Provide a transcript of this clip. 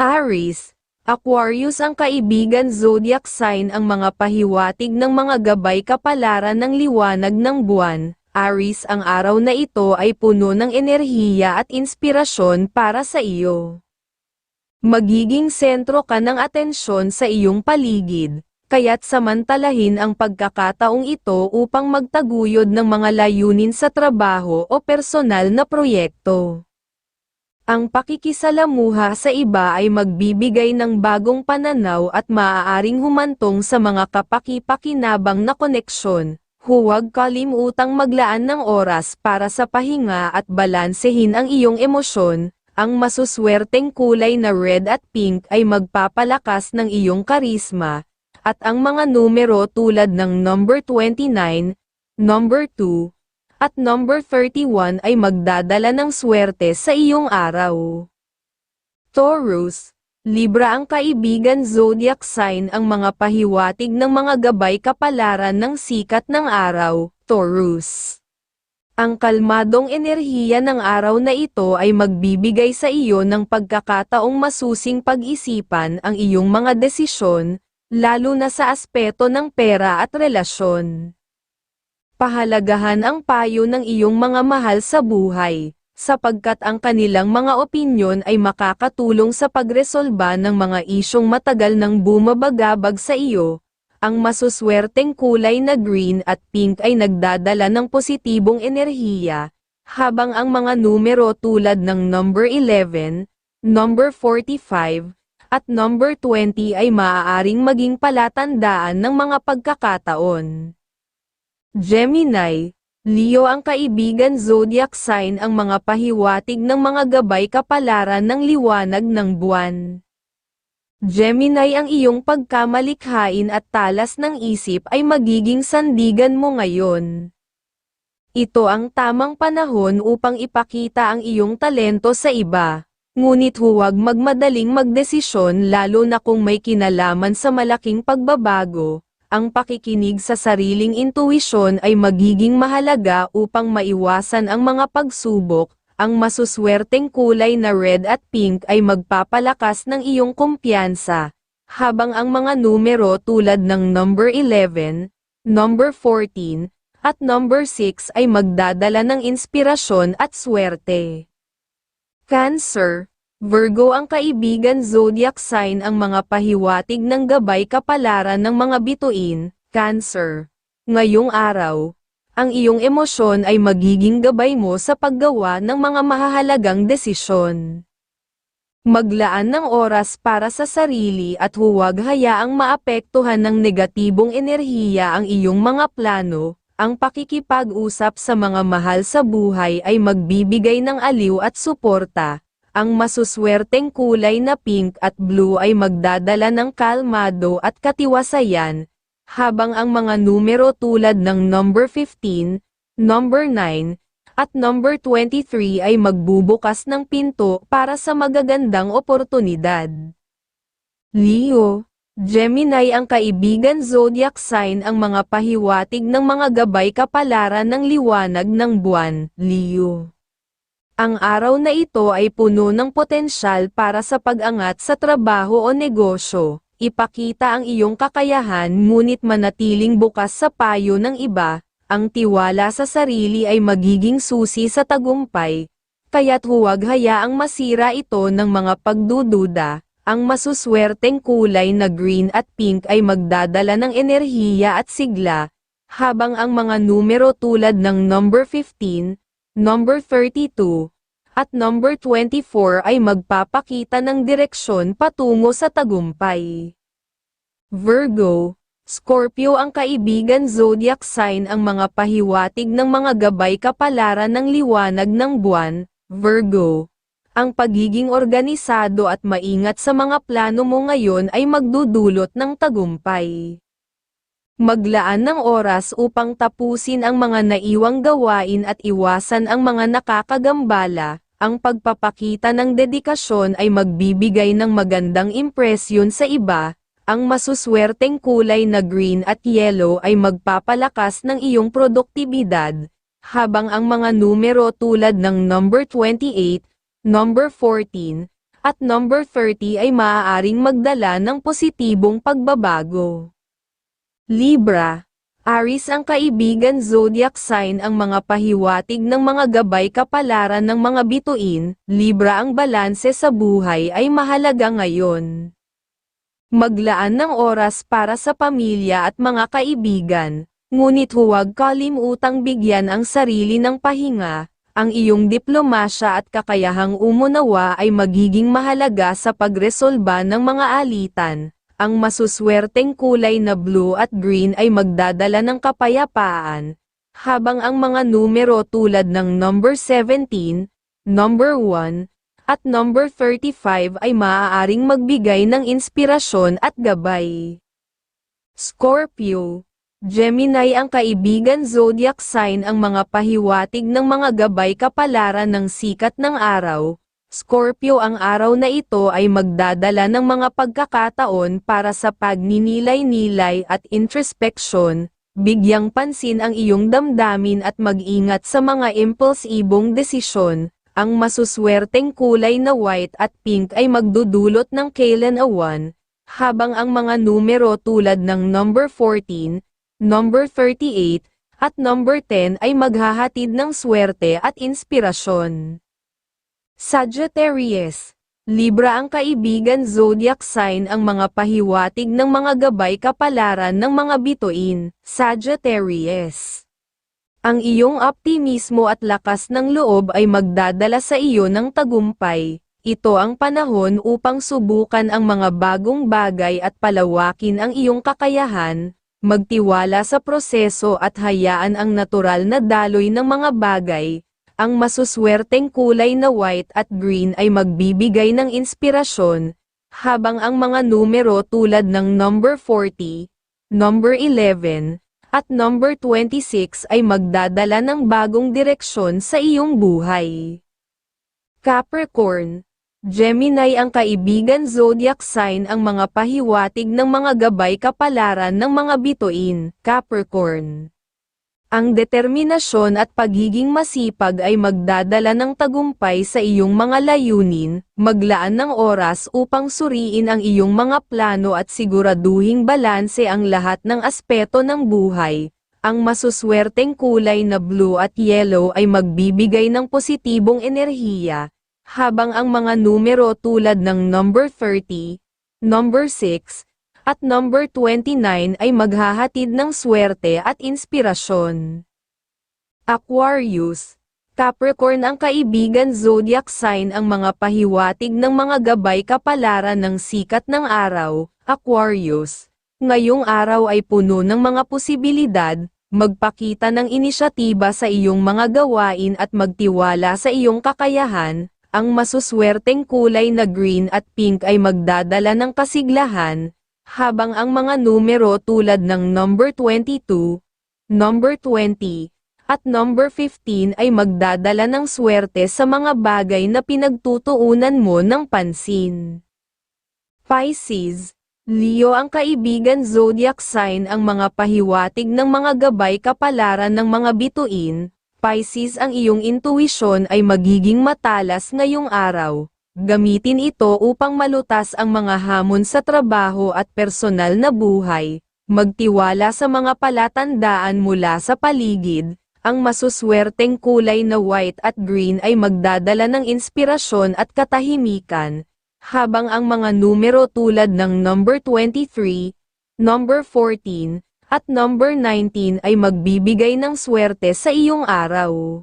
Aries, Aquarius ang kaibigan zodiac sign ang mga pahiwatig ng mga gabay kapalaran ng liwanag ng buwan. Aries ang araw na ito ay puno ng enerhiya at inspirasyon para sa iyo. Magiging sentro ka ng atensyon sa iyong paligid, kaya't samantalahin ang pagkakataong ito upang magtaguyod ng mga layunin sa trabaho o personal na proyekto. Ang pakikisalamuha sa iba ay magbibigay ng bagong pananaw at maaaring humantong sa mga kapaki-pakinabang na koneksyon. Huwag kalimutang maglaan ng oras para sa pahinga at balansehin ang iyong emosyon. Ang masuswerteng kulay na red at pink ay magpapalakas ng iyong karisma, at ang mga numero tulad ng number 29, number 2, at number 31 ay magdadala ng swerte sa iyong araw. Taurus, Libra ang kaibigan zodiac sign ang mga pahiwatig ng mga gabay kapalaran ng sikat ng araw, Taurus. Ang kalmadong enerhiya ng araw na ito ay magbibigay sa iyo ng pagkakataong masusing pag-isipan ang iyong mga desisyon, lalo na sa aspeto ng pera at relasyon pahalagahan ang payo ng iyong mga mahal sa buhay, sapagkat ang kanilang mga opinyon ay makakatulong sa pagresolba ng mga isyong matagal nang bumabagabag sa iyo. Ang masuswerteng kulay na green at pink ay nagdadala ng positibong enerhiya, habang ang mga numero tulad ng number 11, number 45, at number 20 ay maaaring maging palatandaan ng mga pagkakataon. Gemini, Leo ang kaibigan zodiac sign ang mga pahiwatig ng mga gabay kapalaran ng liwanag ng buwan. Gemini ang iyong pagkamalikhain at talas ng isip ay magiging sandigan mo ngayon. Ito ang tamang panahon upang ipakita ang iyong talento sa iba, ngunit huwag magmadaling magdesisyon lalo na kung may kinalaman sa malaking pagbabago, ang pakikinig sa sariling intuisyon ay magiging mahalaga upang maiwasan ang mga pagsubok. Ang masuswerteng kulay na red at pink ay magpapalakas ng iyong kumpiyansa, habang ang mga numero tulad ng number 11, number 14, at number 6 ay magdadala ng inspirasyon at swerte. Cancer Virgo ang kaibigan zodiac sign ang mga pahiwatig ng gabay kapalaran ng mga bituin, Cancer. Ngayong araw, ang iyong emosyon ay magiging gabay mo sa paggawa ng mga mahahalagang desisyon. Maglaan ng oras para sa sarili at huwag hayaang maapektuhan ng negatibong enerhiya ang iyong mga plano, ang pakikipag-usap sa mga mahal sa buhay ay magbibigay ng aliw at suporta, ang masuswerteng kulay na pink at blue ay magdadala ng kalmado at katiwasayan, habang ang mga numero tulad ng number 15, number 9, at number 23 ay magbubukas ng pinto para sa magagandang oportunidad. Leo, Gemini ang kaibigan zodiac sign ang mga pahiwatig ng mga gabay kapalaran ng liwanag ng buwan, Leo. Ang araw na ito ay puno ng potensyal para sa pag-angat sa trabaho o negosyo. Ipakita ang iyong kakayahan ngunit manatiling bukas sa payo ng iba, ang tiwala sa sarili ay magiging susi sa tagumpay. Kaya't huwag hayaang masira ito ng mga pagdududa. Ang masuswerteng kulay na green at pink ay magdadala ng enerhiya at sigla, habang ang mga numero tulad ng number 15, number 32, at number 24 ay magpapakita ng direksyon patungo sa tagumpay. Virgo, Scorpio ang kaibigan zodiac sign ang mga pahiwatig ng mga gabay kapalaran ng liwanag ng buwan, Virgo. Ang pagiging organisado at maingat sa mga plano mo ngayon ay magdudulot ng tagumpay maglaan ng oras upang tapusin ang mga naiwang gawain at iwasan ang mga nakakagambala, ang pagpapakita ng dedikasyon ay magbibigay ng magandang impresyon sa iba, ang masuswerteng kulay na green at yellow ay magpapalakas ng iyong produktibidad, habang ang mga numero tulad ng number 28, number 14, at number 30 ay maaaring magdala ng positibong pagbabago. Libra Aris ang kaibigan zodiac sign ang mga pahiwatig ng mga gabay kapalaran ng mga bituin, Libra ang balanse sa buhay ay mahalaga ngayon. Maglaan ng oras para sa pamilya at mga kaibigan, ngunit huwag kalimutang bigyan ang sarili ng pahinga, ang iyong diplomasya at kakayahang umunawa ay magiging mahalaga sa pagresolba ng mga alitan. Ang masuswerteng kulay na blue at green ay magdadala ng kapayapaan, habang ang mga numero tulad ng number 17, number 1, at number 35 ay maaaring magbigay ng inspirasyon at gabay. Scorpio Gemini ang kaibigan zodiac sign ang mga pahiwatig ng mga gabay kapalaran ng sikat ng araw. Scorpio ang araw na ito ay magdadala ng mga pagkakataon para sa pagninilay-nilay at introspection, bigyang pansin ang iyong damdamin at mag-ingat sa mga impulsibong desisyon. Ang masuswerteng kulay na white at pink ay magdudulot ng kailan awan, habang ang mga numero tulad ng number 14, number 38, at number 10 ay maghahatid ng swerte at inspirasyon. Sagittarius Libra ang kaibigan zodiac sign ang mga pahiwatig ng mga gabay kapalaran ng mga bituin, Sagittarius. Ang iyong optimismo at lakas ng loob ay magdadala sa iyo ng tagumpay. Ito ang panahon upang subukan ang mga bagong bagay at palawakin ang iyong kakayahan, magtiwala sa proseso at hayaan ang natural na daloy ng mga bagay, ang masuswerteng kulay na white at green ay magbibigay ng inspirasyon, habang ang mga numero tulad ng number 40, number 11, at number 26 ay magdadala ng bagong direksyon sa iyong buhay. Capricorn Gemini ang kaibigan zodiac sign ang mga pahiwatig ng mga gabay kapalaran ng mga bituin, Capricorn. Ang determinasyon at pagiging masipag ay magdadala ng tagumpay sa iyong mga layunin, maglaan ng oras upang suriin ang iyong mga plano at siguraduhing balanse ang lahat ng aspeto ng buhay. Ang masuswerteng kulay na blue at yellow ay magbibigay ng positibong enerhiya, habang ang mga numero tulad ng number 30, number 6, at number 29 ay maghahatid ng swerte at inspirasyon. Aquarius Capricorn ang kaibigan zodiac sign ang mga pahiwatig ng mga gabay kapalaran ng sikat ng araw, Aquarius. Ngayong araw ay puno ng mga posibilidad, magpakita ng inisyatiba sa iyong mga gawain at magtiwala sa iyong kakayahan, ang masuswerteng kulay na green at pink ay magdadala ng kasiglahan, habang ang mga numero tulad ng number 22, number 20, at number 15 ay magdadala ng swerte sa mga bagay na pinagtutuunan mo ng pansin. Pisces, Leo ang kaibigan zodiac sign ang mga pahiwatig ng mga gabay kapalaran ng mga bituin, Pisces ang iyong intuisyon ay magiging matalas ngayong araw, Gamitin ito upang malutas ang mga hamon sa trabaho at personal na buhay. Magtiwala sa mga palatandaan mula sa paligid. Ang masuswerteng kulay na white at green ay magdadala ng inspirasyon at katahimikan, habang ang mga numero tulad ng number 23, number 14, at number 19 ay magbibigay ng swerte sa iyong araw.